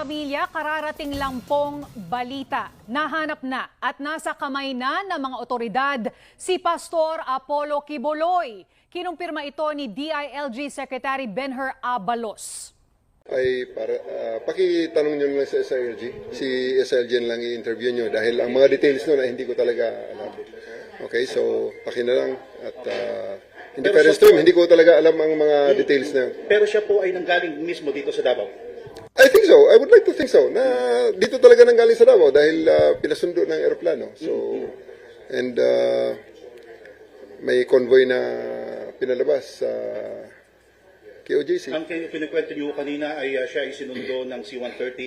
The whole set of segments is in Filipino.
pamilya, kararating lang pong balita. Nahanap na at nasa kamay na ng mga otoridad si Pastor Apollo Kiboloy. Kinumpirma ito ni DILG Secretary Benher Abalos. ay para ah, pakitanong nyo lang sa SILG. Si SILG lang i-interview nyo dahil ang mga details nun ay hindi ko talaga alam. Okay, so paki na lang at uh, hindi Pero parents po- hindi ko talaga alam ang mga details na yun. Pero siya po ay nanggaling mismo dito sa Davao. I think so. I would like to think so. Na dito talaga nang galing sa Davao dahil ah, pinasundo ng eroplano. So and ah, may convoy na pinalabas sa KOJC. Ang kin- kinikwento niyo kanina ay uh, siya ay sinundo ng C-130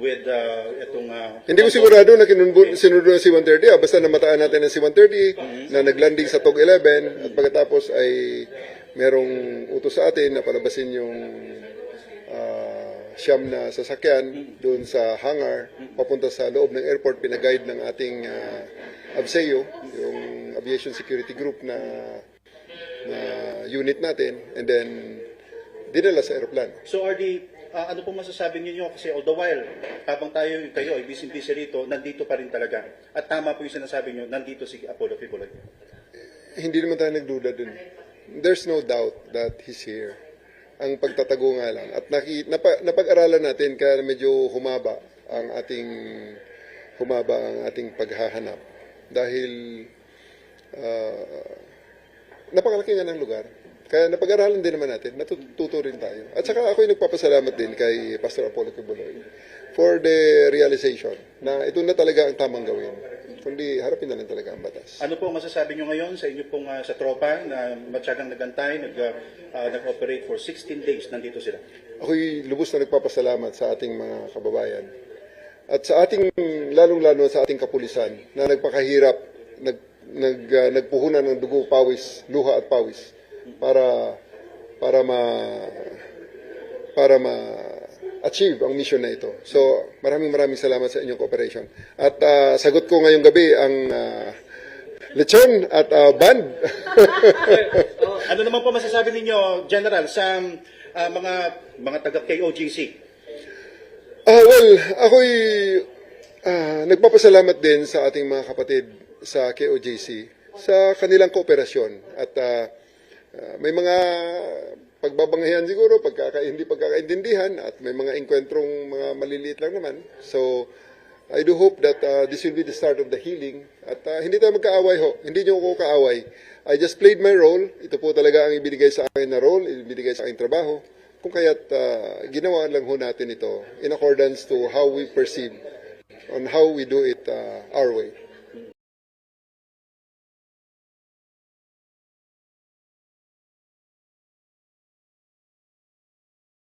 with uh, itong... uh, Hindi ko sigurado na kinunbo, sinundo ng C-130. Ah. Basta namataan natin ng C-130 na naglanding sa TOG 11 at pagkatapos ay merong utos sa atin na palabasin yung ah, siyam na sasakyan doon sa hangar papunta sa loob ng airport. Pinaguide ng ating uh, ABSEO, yung Aviation Security Group na, na unit natin. And then, dinala sa aeroplano. So RD, uh, ano po masasabi niyo kasi all the while, habang tayo kayo ay busy-busy rito, nandito pa rin talaga. At tama po yung sinasabi niyo, nandito si Apollo Fibuloy. hindi naman tayo nagduda dun. There's no doubt that he's here. Ang pagtatago nga lang. At naki, napa, napag-aralan natin kaya medyo humaba ang ating humaba ang ating paghahanap. Dahil ah, napakalaki nga ng lugar. Kaya napag-aralan din naman natin, natututo rin tayo. At saka ako'y nagpapasalamat din kay Pastor Apollo Kibuloy for the realization na ito na talaga ang tamang gawin. Kundi harapin na lang talaga ang batas. Ano po ang masasabi niyo ngayon sa inyo pong uh, sa tropa na matyagang nagantay, nag, uh, uh, nag-operate for 16 days, nandito sila? ako'y lubos na nagpapasalamat sa ating mga kababayan. At sa ating, lalong-lalo sa ating kapulisan na nagpakahirap, nag, nag, ah, nagpuhunan ng dugo, pawis, luha at pawis para para ma para ma achieve ang mission na ito. So, maraming maraming salamat sa inyong cooperation. At ah, sagot ko ngayong gabi ang ah, lechon at ah, band. ano naman po masasabi ninyo, General, sa uh, mga mga taga-KOGC? Ah, well, ako'y ah, nagpapasalamat din sa ating mga kapatid sa KOJC sa kanilang kooperasyon. At ah, ah, may mga pagbabanghayan siguro, pagkaka, hindi pagkakaintindihan, at may mga engkwentrong mga maliliit lang naman. So, I do hope that ah, this will be the start of the healing. At ah, hindi tayo magkaaway ho. Hindi niyo ako kaaway. I just played my role. Ito po talaga ang ibinigay sa akin na role, ibinigay sa aking trabaho. Kung kaya't ah, ginawa lang ho natin ito in accordance to how we perceive on how we do it ah, our way.